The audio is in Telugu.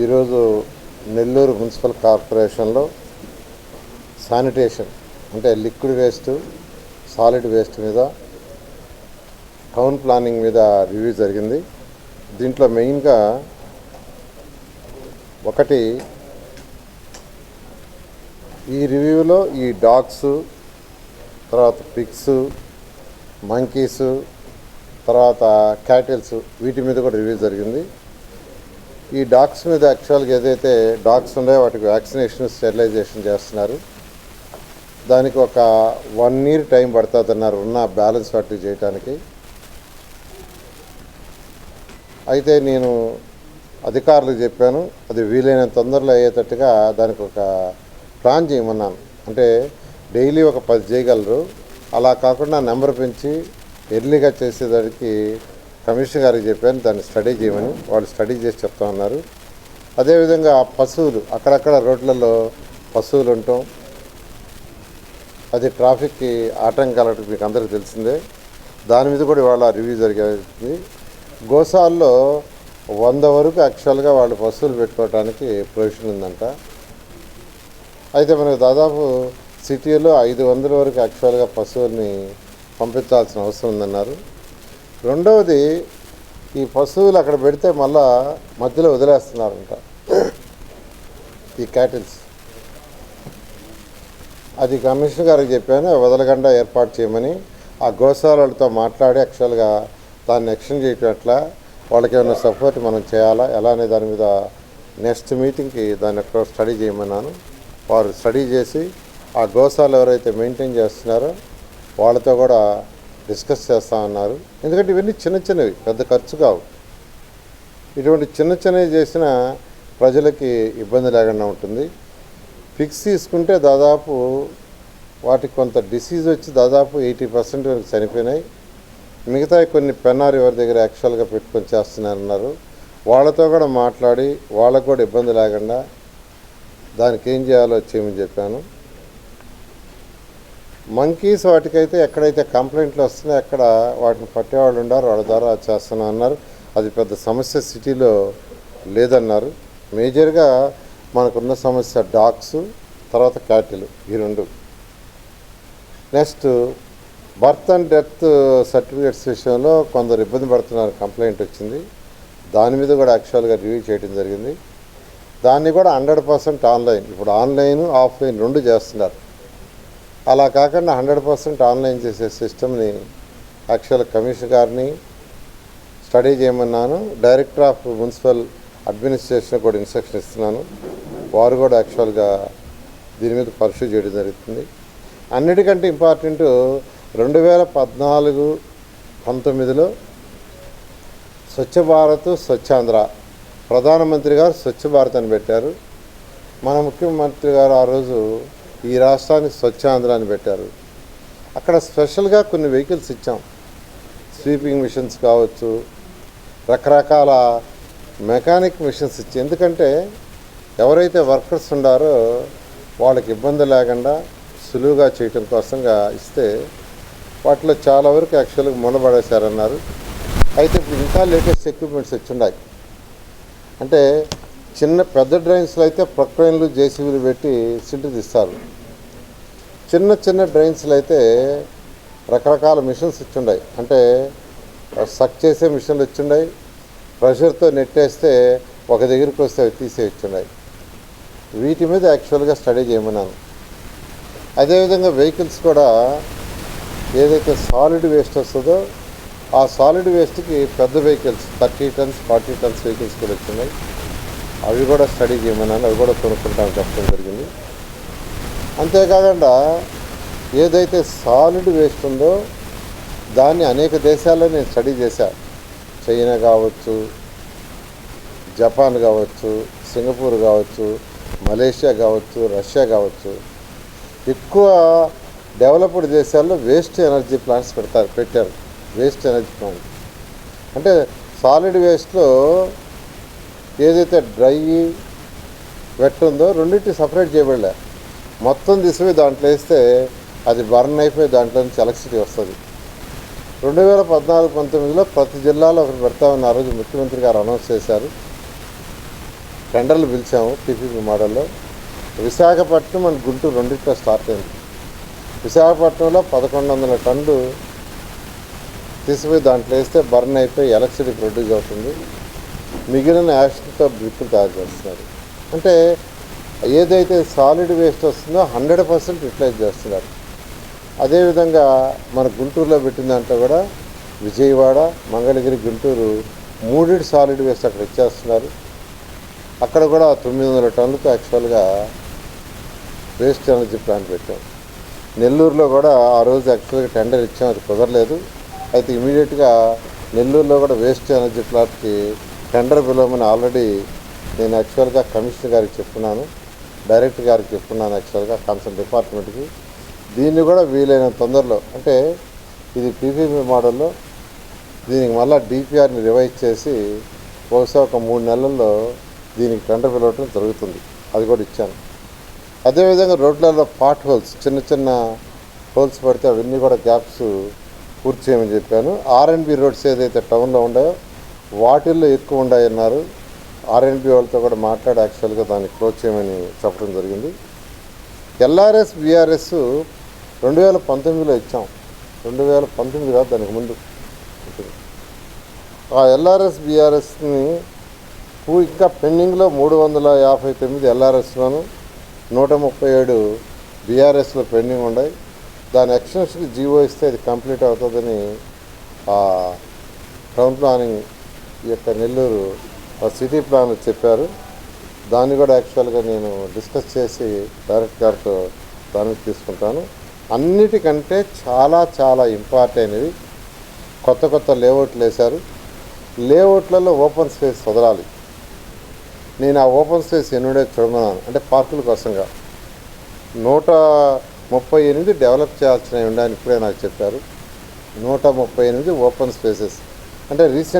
ఈరోజు నెల్లూరు మున్సిపల్ కార్పొరేషన్లో శానిటేషన్ అంటే లిక్విడ్ వేస్ట్ సాలిడ్ వేస్ట్ మీద టౌన్ ప్లానింగ్ మీద రివ్యూ జరిగింది. దీంట్లో మెయిన్గా ఒకటి ఈ రివ్యూలో ఈ డాగ్స్ తర్వాత పిగ్స్ మంకీస్ తర్వాత క్యాటిల్స్ వీటి మీద కూడా రివ్యూ జరిగింది. ఈ డాగ్స్ మీద యాక్చువల్గా ఏదైతే డాగ్స్ ఉన్నాయో వాటికి వ్యాక్సినేషన్ స్టెరిలైజేషన్ చేస్తున్నారు. దానికి ఒక వన్ ఇయర్ టైం పడుతుందన్నారు ఉన్న బ్యాలెన్స్ వాటి చేయడానికి అయితే నేను అధికారులకు చెప్పాను అది వీలైనంత తొందరలో అయ్యేటట్టుగా దానికి ఒక ప్లాన్ చేయమన్నాను. అంటే డైలీ ఒక పది చేయగలరు. అలా కాకుండా నెంబర్ పెంచి ఎర్లీగా చేసేదానికి కమిషనర్ గారికి చెప్పాను దాన్ని స్టడీ చేయమని. వాళ్ళు స్టడీ చేసి చెప్తా ఉన్నారు. అదేవిధంగా పశువులు అక్కడక్కడ రోడ్లలో పశువులు ఉండటం అది ట్రాఫిక్కి ఆటంకాలకు మీకు అందరికీ తెలిసిందే. దాని మీద కూడా ఇవాళ రివ్యూ జరిగింది. గోసాల్లో వంద వరకు యాక్చువల్గా వాళ్ళు పశువులు పెట్టుకోవడానికి ప్రొవిజన్ ఉందంట. అయితే మనకు దాదాపు సిటీలో ఐదు వందల వరకు యాక్చువల్గా పశువుల్ని పంపించాల్సిన అవసరం ఉందన్నారు. రెండవది ఈ పశువులు అక్కడ పెడితే మళ్ళా మధ్యలో వదిలేస్తున్నారంట. ఈ క్యాటిల్స్. అది కమిషనర్ గారికి చెప్పాను వదలకుండా ఏర్పాటు చేయమని. ఆ గోశాలతో మాట్లాడి యాక్చువల్గా దాన్ని ఎక్స్టెండ్ చేయటం ఎట్లా వాళ్ళకి ఏమైనా సపోర్ట్ మనం చేయాలా ఎలా అనే దాని మీద నెక్స్ట్ మీటింగ్కి దాన్ని ఎక్కడో స్టడీ చేయమన్నాను. వారు స్టడీ చేసి ఆ గోశాలు ఎవరైతే మెయింటైన్ చేస్తున్నారో వాళ్ళతో కూడా డిస్కస్ చేస్తామన్నారు ఎందుకంటే ఇవన్నీ చిన్న చిన్నవి పెద్ద ఖర్చు కావు. ఇటువంటి చిన్న చిన్నవి చేసిన ప్రజలకి ఇబ్బంది లేకుండా ఉంటుంది. ఫిక్స్ తీసుకుంటే దాదాపు వాటికి కొంత డిసీజ్ వచ్చి దాదాపు ఎయిటీ పర్సెంట్ వరకు చనిపోయినాయి. మిగతా కొన్ని పెన్నారు ఎవరి దగ్గర యాక్చువల్గా పెట్టుకొని చేస్తున్నారన్నారు. వాళ్ళతో కూడా మాట్లాడి వాళ్ళకు కూడా ఇబ్బంది లేకుండా దానికి ఏం చేయాలో చేయమని చెప్పాను. మంకీస్ వాటికైతే ఎక్కడైతే కంప్లైంట్లు వస్తున్నాయో అక్కడ వాటిని పట్టేవాళ్ళు ఉండారు వాళ్ళ ద్వారా చేస్తున్నా అన్నారు. అది పెద్ద సమస్య సిటీలో లేదన్నారు. మేజర్గా మనకున్న సమస్య డాగ్స్ తర్వాత క్యాటిల్ ఈ రెండు. Next birth and death certificates విషయంలో కొందరు ఇబ్బంది పడుతున్నారు కంప్లైంట్ వచ్చింది. దాని మీద కూడా యాక్చువల్గా రివ్యూ చేయడం జరిగింది. దాన్ని కూడా హండ్రెడ్ పర్సెంట్ ఆన్లైన్ ఇప్పుడు ఆన్లైన్ ఆఫ్లైన్ రెండు చేస్తున్నారు. అలా కాకుండా హండ్రెడ్ పర్సెంట్ ఆన్లైన్ చేసే సిస్టమ్ని యాక్చువల్ కమిషన్ గారిని స్టడీ చేయమన్నాను. డైరెక్టర్ ఆఫ్ మున్సిపల్ అడ్మినిస్ట్రేషన్ కూడా ఇన్స్ట్రక్షన్ ఇస్తున్నాను. వారు కూడా యాక్చువల్గా దీని మీద పరిశు చేయడం జరుగుతుంది. అన్నిటికంటే ఇంపార్టెంట్ రెండు వేల పద్నాలుగు పంతొమ్మిదిలో స్వచ్ఛ భారత్ స్వచ్ఛాంధ్ర ప్రధానమంత్రి గారు స్వచ్ఛ భారత్ అని పెట్టారు. మన ముఖ్యమంత్రి గారు ఆ రోజు ఈ రాష్ట్రానికి స్వచ్ఛాంధ్ర అని పెట్టారు. అక్కడ స్పెషల్గా కొన్ని వెహికల్స్ ఇచ్చాం. స్వీపింగ్ మిషన్స్ కావచ్చు రకరకాల మెకానిక్ మిషన్స్ ఇచ్చి ఎందుకంటే ఎవరైతే వర్కర్స్ ఉండారో వాళ్ళకి ఇబ్బంది లేకుండా సులువుగా చేయటం కోసంగా ఇస్తే వాటిలో చాలా వరకు యాక్చువల్గా మునబడేశారన్నారు అయితే ఇప్పుడు ఇంకా లేటెస్ట్ ఎక్విప్మెంట్స్ వచ్చున్నాయి అంటే చిన్న పెద్ద డ్రైన్స్లో అయితే ప్రొక్లైన్లు జేసీబీలు పెట్టి సిడ్డు తీస్తారు. చిన్న చిన్న డ్రైన్స్లో అయితే రకరకాల మిషన్స్ ఇచ్చుండాయి. అంటే సక్ చేసే మిషన్లు ఇచ్చుండాయి ప్రెషర్తో నెట్టేస్తే ఒక దగ్గరికి వస్తే అవి తీసే ఇచ్చున్నాయి వీటి మీద యాక్చువల్గా స్టడీ చేయమన్నాను. అదేవిధంగా వెహికల్స్ కూడా ఏదైతే సాలిడ్ వేస్ట్ వస్తుందో ఆ సాలిడ్ వేస్ట్కి పెద్ద vehicles thirty tons forty tons vehicles కూడా వచ్చినాయి అవి కూడా స్టడీ చేయమన్నాను అవి కూడా కొనుక్కుంటాను చెప్పడం జరిగింది. అంతేకాకుండా ఏదైతే సాలిడ్ వేస్ట్ ఉందో దాన్ని అనేక దేశాల్లో నేను స్టడీ చేశా. చైనా కావచ్చు జపాన్ కావచ్చు సింగపూర్ కావచ్చు మలేషియా కావచ్చు రష్యా కావచ్చు. ఎక్కువ డెవలప్డ్ దేశాల్లో వేస్ట్ ఎనర్జీ ప్లాంట్స్ పెడతారు పెట్టారు. వేస్ట్ ఎనర్జీ ప్లాంట్ అంటే సాలిడ్ వేస్ట్లో ఏదైతే డ్రై వెట్ ఉందో రెండింటి సపరేట్ చేయబడలే. మొత్తం తీసుకుపోయి దాంట్లో వేస్తే అది బర్న్ అయిపోయి దాంట్లో నుంచి ఎలక్ట్రిసిటీ వస్తుంది. రెండు వేల పద్నాలుగు పంతొమ్మిదిలో ప్రతి జిల్లాలో ఒకటి పెడతామని ఆ రోజు ముఖ్యమంత్రి గారు అనౌన్స్ చేశారు. టెండర్లు పిలిచాము టీపీపీ మోడల్లో. విశాఖపట్నం అండ్ గుంటూరు రెండింటిలో స్టార్ట్ అయింది. విశాఖపట్నంలో పదకొండు వందల టన్నులు తీసిపోయి దాంట్లో వేస్తే బర్న్ అయిపోయి ఎలక్ట్రిసిటీ ప్రొడ్యూస్ అవుతుంది. మిగిలిన యాసిడ్తో బ్రిక్లు తయారు చేస్తున్నారు. అంటే ఏదైతే సాలిడ్ వేస్ట్ వస్తుందో హండ్రెడ్ పర్సెంట్ యూటిలైజ్ చేస్తున్నారు. అదేవిధంగా మన గుంటూరులో పెట్టిన దాంట్లో కూడా విజయవాడ మంగళగిరి గుంటూరు మూడిటి సాలిడ్ వేస్ట్ అక్కడ ఇచ్చేస్తున్నారు. అక్కడ కూడా తొమ్మిది వందల టన్నులతో యాక్చువల్గా వేస్ట్ ఎనర్జీ ప్లాంట్ పెట్టాం. నెల్లూరులో కూడా ఆ రోజు యాక్చువల్గా టెండర్ ఇచ్చాం అది కుదరలేదు. అయితే ఇమీడియట్గా నెల్లూరులో కూడా వేస్ట్ ఎనర్జీ ప్లాంట్కి టెండర్ పిలవమని ఆల్రెడీ నేను యాక్చువల్గా కమిషనర్ గారికి చెప్తున్నాను డైరెక్టర్ గారికి చెప్తున్నాను యాక్చువల్గా కన్సల్ట్ డిపార్ట్మెంట్కి. దీన్ని కూడా వీలైన తొందరలో అంటే ఇది పీపీపీ మోడల్లో దీనికి మళ్ళీ డిపిఆర్ని రివైజ్ చేసి బహుశా ఒక మూడు నెలల్లో దీనికి టెండర్ పిలవటం జరుగుతుంది. అది కూడా ఇచ్చాను. అదేవిధంగా రోడ్లలో పాట్ హోల్స్ చిన్న చిన్న హోల్స్ పడితే అవన్నీ కూడా గ్యాప్స్ పూర్తి చేయమని చెప్పాను. ఆర్ రోడ్స్ ఏదైతే టౌన్లో ఉన్నాయో వాటిల్లో ఎక్కువ ఉన్నాయన్నారు. ఆర్ఎన్బి వాళ్ళతో కూడా మాట్లాడి యాక్చువల్గా దాన్ని క్లోజ్ చేయమని చెప్పడం జరిగింది. ఎల్ఆర్ఎస్ బీఆర్ఎస్ రెండు వేల పంతొమ్మిదిలో ఇచ్చాం. రెండు వేల పంతొమ్మిది కాదు దానికి ముందు. ఆ ఎల్ఆర్ఎస్ బీఆర్ఎస్ని ఇంకా పెండింగ్లో మూడు వందల యాభై తొమ్మిది ఎల్ఆర్ఎస్లోను నూట ముప్పై ఏడు బీఆర్ఎస్లో పెండింగ్ ఉన్నాయి దాని ఎక్స్టెన్షన్కి జీవో ఇస్తే అది కంప్లీట్ అవుతుందని ఆ టౌన్ ప్లానింగ్ ఈ యొక్క నెల్లూరు ఆ సిటీ ప్లాన్ చెప్పారు. దాన్ని కూడా యాక్చువల్గా నేను డిస్కస్ చేసి డైరెక్ట్ గారితో దాన్ని తీసుకుంటాను. అన్నిటికంటే చాలా చాలా ఇంపార్టెంట్వి కొత్త కొత్త లేఅవుట్లు వేశారు. లేఅవుట్లలో ఓపెన్ స్పేస్ వదలాలి. నేను ఆ ఓపెన్ స్పేస్ ఎన్నుడే చూడమన్నాను. అంటే పార్కుల కోసంగా. నూట ముప్పై ఎనిమిది డెవలప్ చేయాల్సినవి ఉండడానికి కూడా నాకు చెప్పారు. నూట ముప్పై ఎనిమిది ఓపెన్ స్పేసెస్. అంటే రీసెంట్